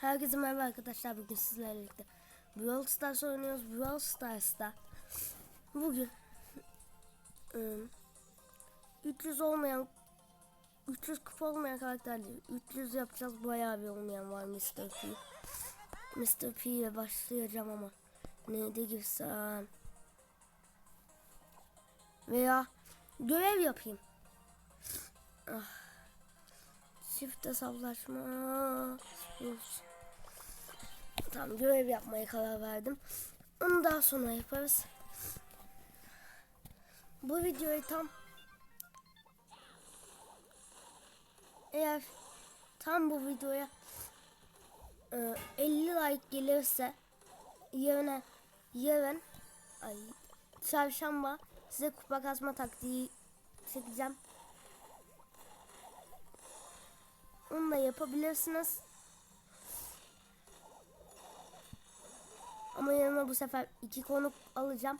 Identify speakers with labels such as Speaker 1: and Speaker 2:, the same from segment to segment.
Speaker 1: Herkese merhaba arkadaşlar. Bugün sizlerle birlikte Brawl Stars oynuyoruz. Brawl Stars'ta bugün ım, 300 olmayan 300 kupa olmayan karakter değil. 300 yapacağız. Bayağı bir olmayan var Mr. P. Mr. P ile başlayacağım ama neyde girsem veya görev yapayım. Ah. Çift hesaplaşma. Uf. Tamam görev yapmaya karar verdim. Onu daha sonra yaparız. Bu videoyu tam eğer tam bu videoya e, 50 like gelirse yarın yarın ay çarşamba size kupa kasma taktiği çekeceğim. Onu da yapabilirsiniz. Ama yanıma bu sefer iki konuk alacağım.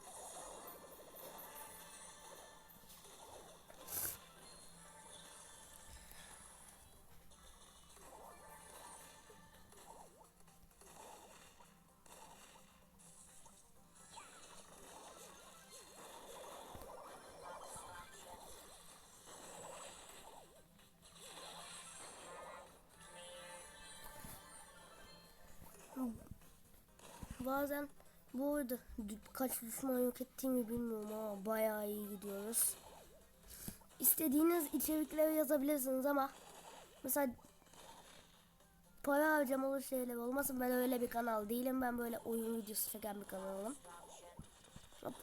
Speaker 1: Bazen bu arada kaç düşman yok ettiğimi bilmiyorum ama bayağı iyi gidiyoruz. İstediğiniz içerikleri yazabilirsiniz ama mesela para harcamalı şeyler olmasın. Ben öyle bir kanal değilim. Ben böyle oyun videosu çeken bir kanalım. Hop.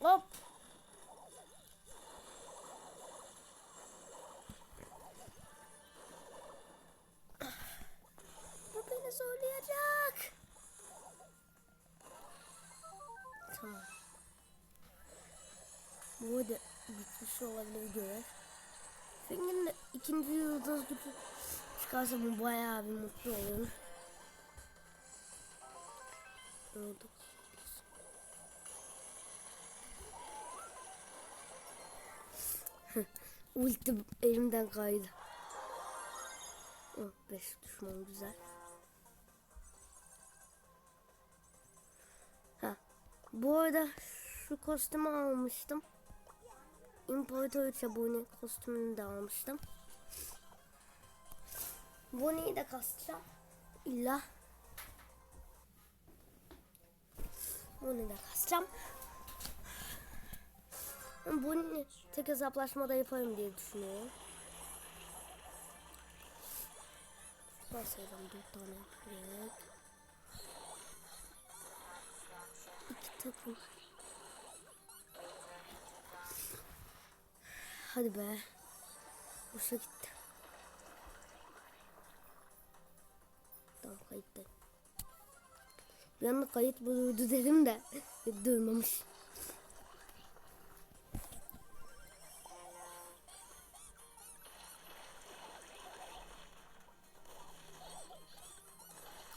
Speaker 1: Hop. İkinci yıldız gücü çıkarsa bu bayağı bir mutlu olurum. Olduk. Ulti elimden kaydı. Oh, beş düşman güzel. Ha. Bu arada şu kostümü almıştım. İmparator Çabuni kostümünü de almıştım. Bonnie'yi de kasacağım. İlla. Bonnie'yi de kasacağım. Bonnie tek hesaplaşmada yaparım diye düşünüyorum. Sayacağım dört tane gerek. İki takım. Hadi be. Boşa gitti. Bir anda kayıt bulurdu dedim de duymamış.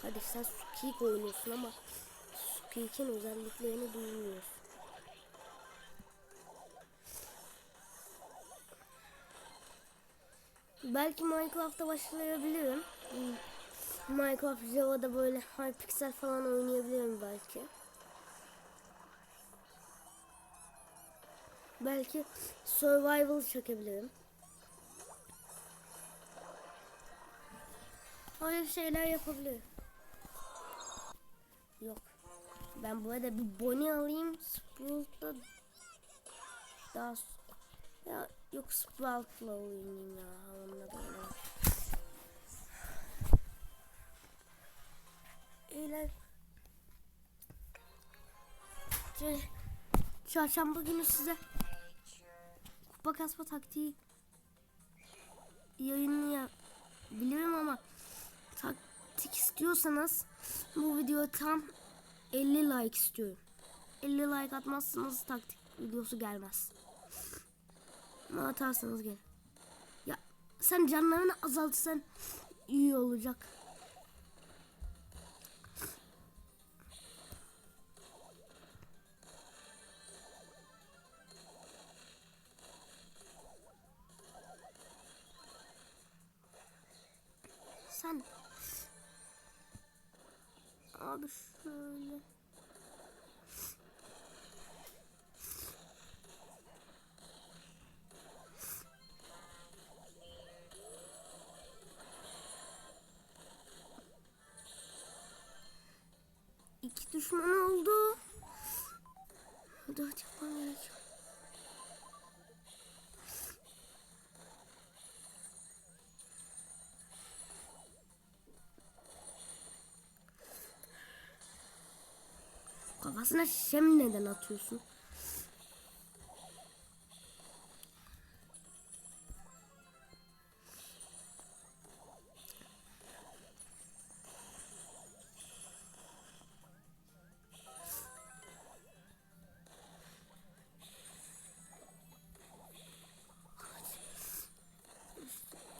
Speaker 1: Hadi sen Sukik oynuyorsun ama Sukik'in özelliklerini duymuyorsun. Belki Minecraft'ta başlayabilirim. Minecraft Java'da böyle Hypixel falan oynayabilirim belki. Belki Survival çekebilirim. Öyle şeyler yapabilirim. Yok. Ben bu arada bir Bonnie alayım. Sprout'da daha ya yok Sprout'la oynayayım ya. Onunla böyle. Eğlen. Şey, çarşamba günü size kupa kasma taktiği yayınlayabilirim ama taktik istiyorsanız bu video tam 50 like istiyorum. 50 like atmazsanız taktik videosu gelmez. Ama atarsanız gel. Ya sen canlarını azaltırsan iyi olacak. Sen Abi şöyle. İki düşman oldu. Hadi yapmam gerekiyor. Kafasına şişem neden atıyorsun?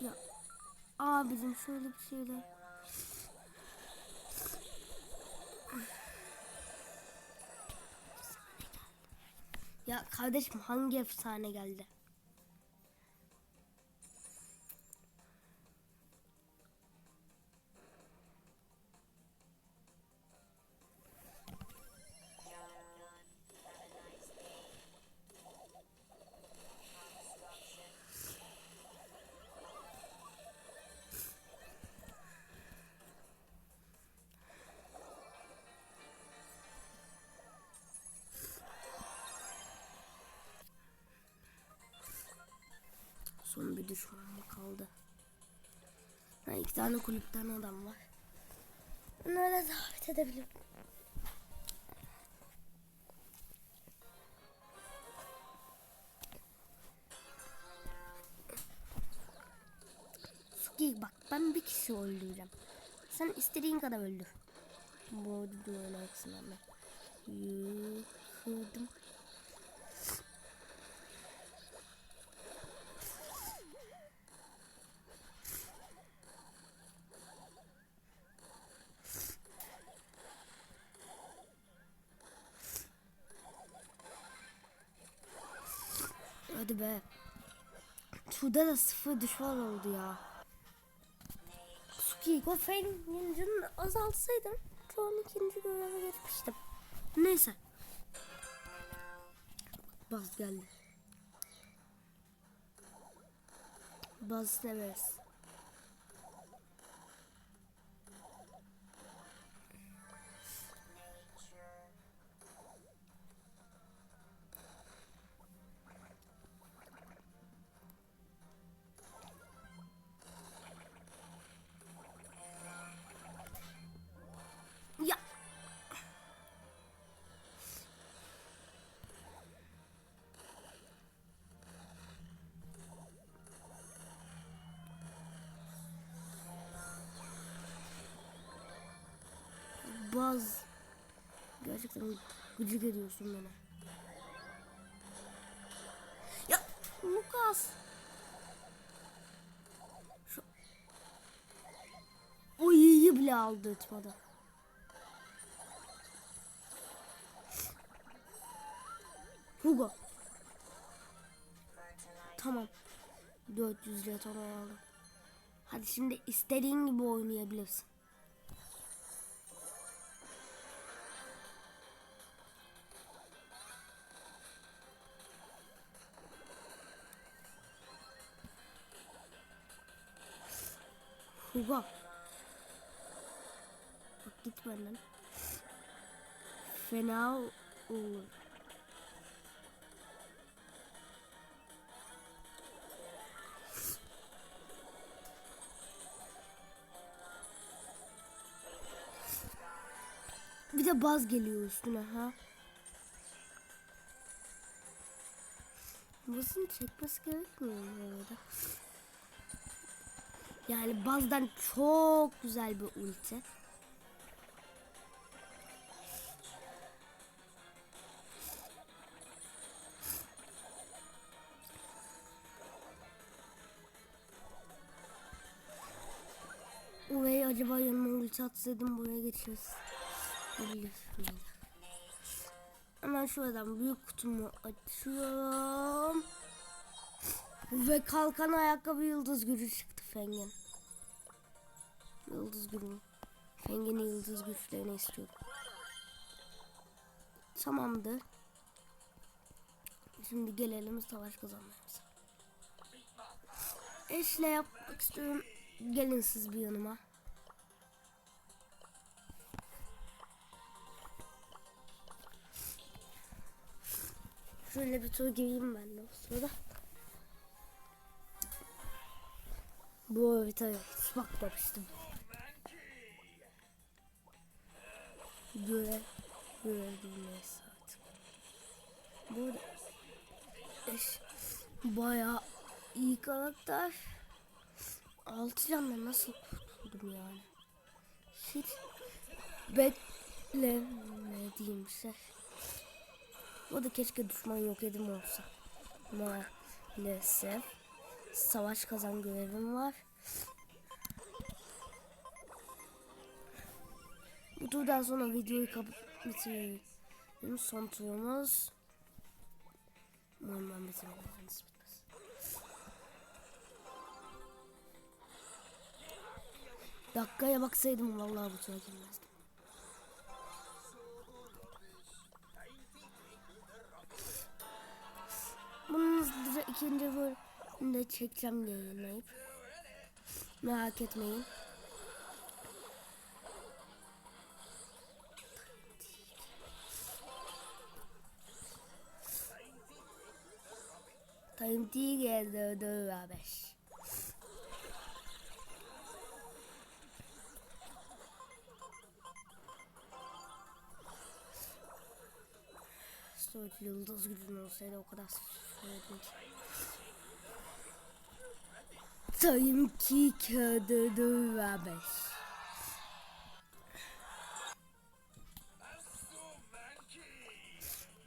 Speaker 1: Ya abicim şöyle bir şeyler. Ya kardeşim hangi efsane geldi? Bir düşman mı kaldı? Ha, iki tane kulüpten adam var. Onlara davet edebilirim. Suki bak ben bir kişi öldüreceğim. Sen istediğin kadar öldür. Bu oyunu hepsinden ben. Yıkıldım. Hadi be. Şurada da sıfır düşman oldu ya. Suki Gofe'nin canını azaltsaydım şu an ikinci göreve geçmiştim. Neyse. Baz geldi. Baz severiz. Baz. Gerçekten gıcık ediyorsun beni. Ya Lucas. Şu... O iyi bile aldı etmada. Hugo. Tamam. 400 jeton aldım. Hadi şimdi istediğin gibi oynayabilirsin. Hugo. Bak git benden. Fena olur. Bir de baz geliyor üstüne ha. Bazın çekmesi gerekmiyor mu arada? Yani bazdan çok güzel bir ulti. Oraya acaba yanıma ulti atsaydım buraya geçeriz. Olabilir. Hemen şuradan büyük kutumu açıyorum. Ve kalkan ayakkabı yıldız gülü çıktı Fengen. Yıldız gülü. Feng'in yıldız güçlerini istiyorum. Tamamdır. Şimdi gelelim savaş kazanmamıza. Eşle yapmak istiyorum. Gelin siz bir yanıma. Şöyle bir tur gireyim ben de o sırada. Bu haritaya hiç bakmamıştım. Göre, görebilmeyiz artık. Burada eş bayağı iyi karakter. Altı canla nasıl kurtuldum yani? Hiç beklemediğim şey. O da keşke düşman yok edim olsa. Maalesef. Savaş kazan görevim var. Bu turdan sonra videoyu kapat bitirelim. Son turumuz. Umarım ben bitirelim. Bitmez. Dakikaya baksaydım vallahi bu tura girmezdim. Bunun hızlıca ikinci bölümde çekeceğim yayınlayıp. Merak etmeyin. Time geldi dö beş. Story yıldız gücün olsaydı o kadar söyledim ki. Time ki kağıdı dö beş.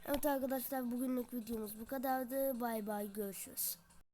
Speaker 1: Evet arkadaşlar bugünlük videomuz bu kadardı. Bay bay görüşürüz.